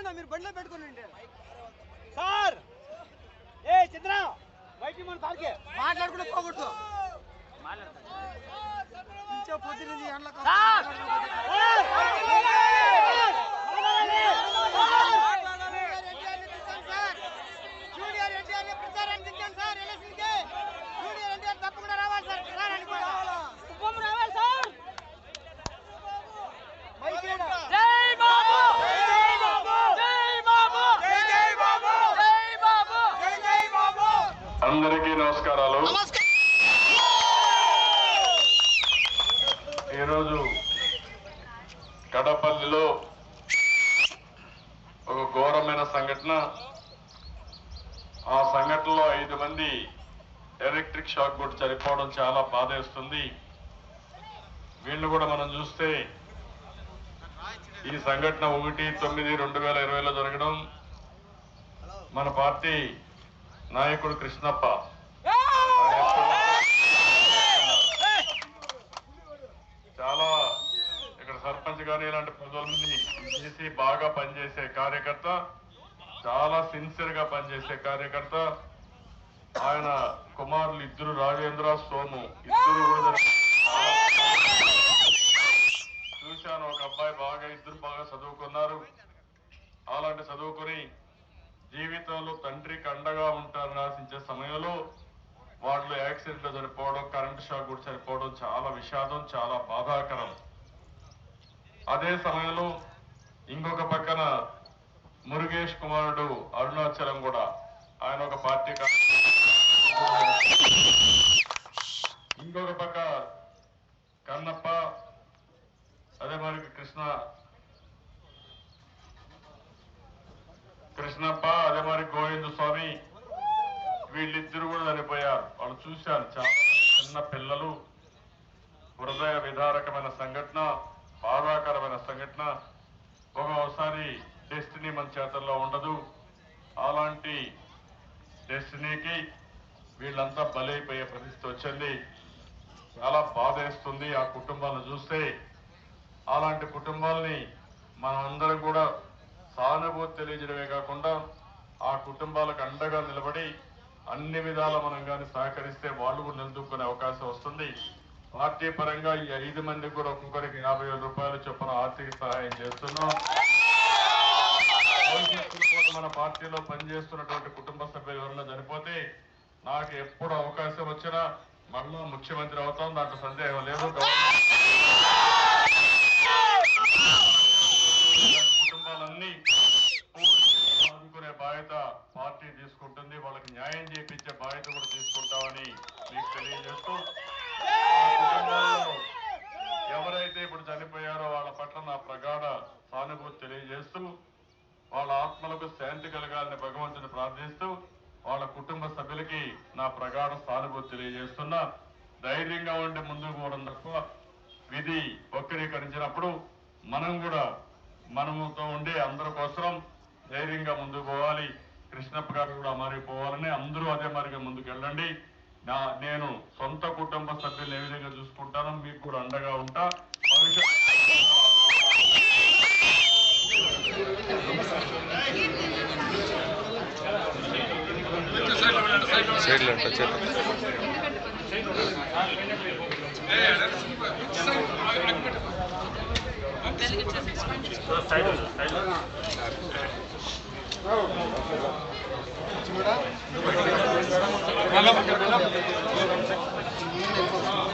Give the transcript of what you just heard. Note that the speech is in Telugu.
వద్దన్నా మీరు బండిలో పెట్టుకోనండి సార్! ఏ చంద్ర! బయటికి మన సార్కి మాట్లాడుకుంటే పోగొట్టు ఇంచో నమస్కారాలు. ఈరోజు కడపల్లిలో ఒక ఘోరమైన సంఘటన. ఆ సంఘటనలో ఐదు మంది ఎలక్ట్రిక్ షాక్ కొట్టి చనిపోవడం చాలా బాధేస్తుంది. వీళ్ళు కూడా మనం చూస్తే ఈ సంఘటన ఒకటి తొమ్మిది రెండు వేల ఇరవైలో జరగడం. మన పార్టీ నాయకుడు కృష్ణప్ప చేసి బాగా పనిచేసే కార్యకర్త చాలా సిన్సియర్గా పనిచేసే కార్యకర్త ఆయన కుమారులు ఇద్దరు రాజేంద్ర సోము ఇద్దరు కూడా చూశాను ఒక అబ్బాయి బాగా ఇద్దరు బాగా చదువుకున్నారు. అలాంటి చదువుకుని జీవితంలో తండ్రికి అండగా ఉంటారని ఆశించే సమయంలో వాళ్ళు యాక్సిడెంట్లో చనిపోవడం కరెంట్ షాక్ కూడా చనిపోవడం చాలా విషాదం చాలా బాధాకరం. అదే సమయంలో ఇంకొక పక్కన మురుగేష్ కుమారుడు అరుణాచలం కూడా ఆయన ఒక పార్టీ ఇంకొక పక్క కన్నప్ప అదే మరి కృష్ణ. కృష్ణప్ప అదే మరి గోవింద స్వామి వీళ్ళిద్దరు కూడా చనిపోయారు. వాళ్ళు చూశారు చాలా చిన్న పిల్లలు. హృదయ విధారకమైన సంఘటన బాధాకరమైన సంఘటన. ఒక్కోసారి డెస్టినీ మన చేతల్లో ఉండదు. అలాంటి డెస్టినీకి వీళ్ళంతా బలైపోయే పరిస్థితి వచ్చింది. చాలా బాధేస్తుంది ఆ కుటుంబాలను చూస్తే. అలాంటి కుటుంబాలని మనం కూడా సానుభూతి తెలియజేయడమే కాకుండా ఆ కుటుంబాలకు అండగా నిలబడి అన్ని విధాల మనం కానీ సహకరిస్తే వాళ్ళు కూడా నిలదొక్కునే అవకాశం వస్తుంది. పార్టీ పరంగా ఈ ఐదు మందికి కూడా ఒక్కొక్కరికి యాభై వేల రూపాయలు చొప్పున ఆర్థిక సహాయం చేస్తున్నాం. మన పార్టీలో పనిచేస్తున్నటువంటి కుటుంబ సభ్యులు ఎవరైనా చనిపోతే నాకు ఎప్పుడు అవకాశం వచ్చినా మళ్ళా ముఖ్యమంత్రి అవుతాం దాంట్లో సందేహం లేదు. కుటుంబాలన్నీ ఆదుకునే బాధ్యత పార్టీ తీసుకుంటుంది. వాళ్ళకి న్యాయం చేపించే బాధ్యత కూడా తీసుకుంటామని మీకు తెలియజేస్తూ చనిపోయారో వాళ్ళ పట్ల నా ప్రగాఢ సానుభూతి తెలియజేస్తూ వాళ్ళ ఆత్మలకు శాంతి కలగాలని భగవంతుని ప్రార్థిస్తూ వాళ్ళ కుటుంబ సభ్యులకి నా ప్రగాఢ సానుభూతి తెలియజేస్తున్నా. ధైర్యంగా ఉండి ముందుకు పోవడం తప్ప విధి వక్రీకరించినప్పుడు మనం కూడా మనముతో ఉండి అందరి కోసం ధైర్యంగా ముందుకు పోవాలి. కృష్ణప్ప గారు కూడా మారిపోవాలని అందరూ అదే మరిగా ముందుకు వెళ్ళండి నా నేను సొంత కుటుంబ సభ్యులు ఉంటాను మీకు కూడా అండగా ఉంటా. సైడ్లో ఉంటా చెప్పండి